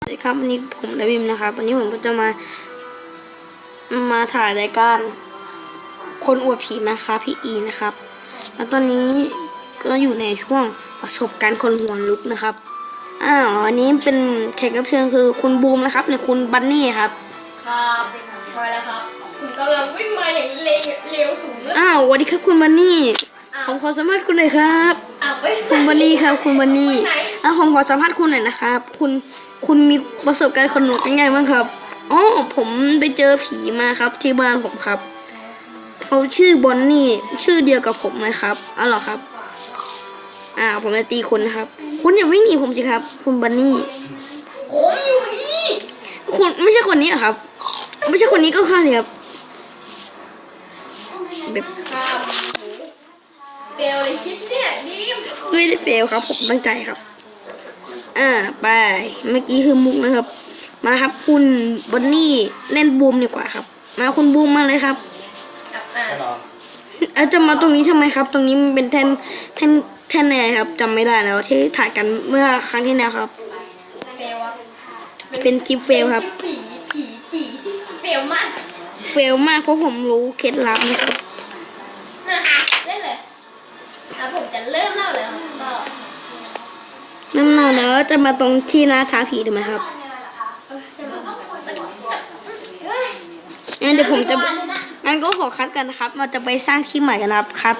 สวัสดีครับวันนี้ผมดาวิมนะครับวันนี้ผมก็จะมา มาถ่ายรายการ คนอวดผีนะคะพี่อีนะครับ แล้วตอนนี้ก็อยู่ในช่วงประสบการณ์คนหัวลุกนะครับอ้าวอันนี้เป็นแขกรับเชิญคือคุณบูมนะครับหรือคุณบันนี่ครับครับมาแล้วครับคุณกำลังวิ่งมาอย่างเร็วเร็วสูงเลยอ้าวสวัสดีครับคุณบันนี่ผมขอสัมภาษณ์คุณหน่อยครับอ้าวไปคุณบันนี่ครับ คุณบันนี่ไปไหน อะผมขอสัมภาษณ์คุณหน่อยนะครับ คุณคุณมีประสบการณ์คนหนวกยังไงบ้างครับอ๋อผมไปเจอผีมาครับที่บ้านผมครับเขาชื่อบอนนี่ชื่อเดียวกับผมเลยครับอ๋อเหรอครับ อ่า ผมจะตีคุณนะครับ คุณอย่าวิ่งหนีผมสิครับ คุณบันนี่ผมอยู่นี่คุณไม่ใช่คนนี้เหรอครับ ไม่ใช่คนนี้ก็ฆ่าสิครับแบบครับเบลเลยคลิปเนี่ยดิมไม่ได้เฟลครับ ผมตั้งใจครับ อ่าไป เมื่อกี้คือมุกนะครับ มาครับคุณบันนี่เล่นบูมดีกว่าครับ มาคุณบูมมาเลยครับครับอ่าเอาจะมาตรงนี้ทำไมครับ ตรงนี้มันเป็นแท่นแท่นแท่นอะไรครับจำไม่ได้แล้ว ที่ถ่ายกันเมื่อครั้งที่แล้วครับเบลวะเป็นคลิปเฟลครับผีผีผีที่เฟลมากเฟลมากเพราะผมรู้เคล็ดลับนะครับนะเล่นเลยอะผมจะเริ่มเล่าเลยครับก็ เนานแล้วจะมาตรงที่หน้าท้าผีถูกไหมครับงั้นเดี๋ยวผมจะงั้นก็ขอคัดกันนะครับ เราจะไปสร้างที่ใหม่กันนะครับคัด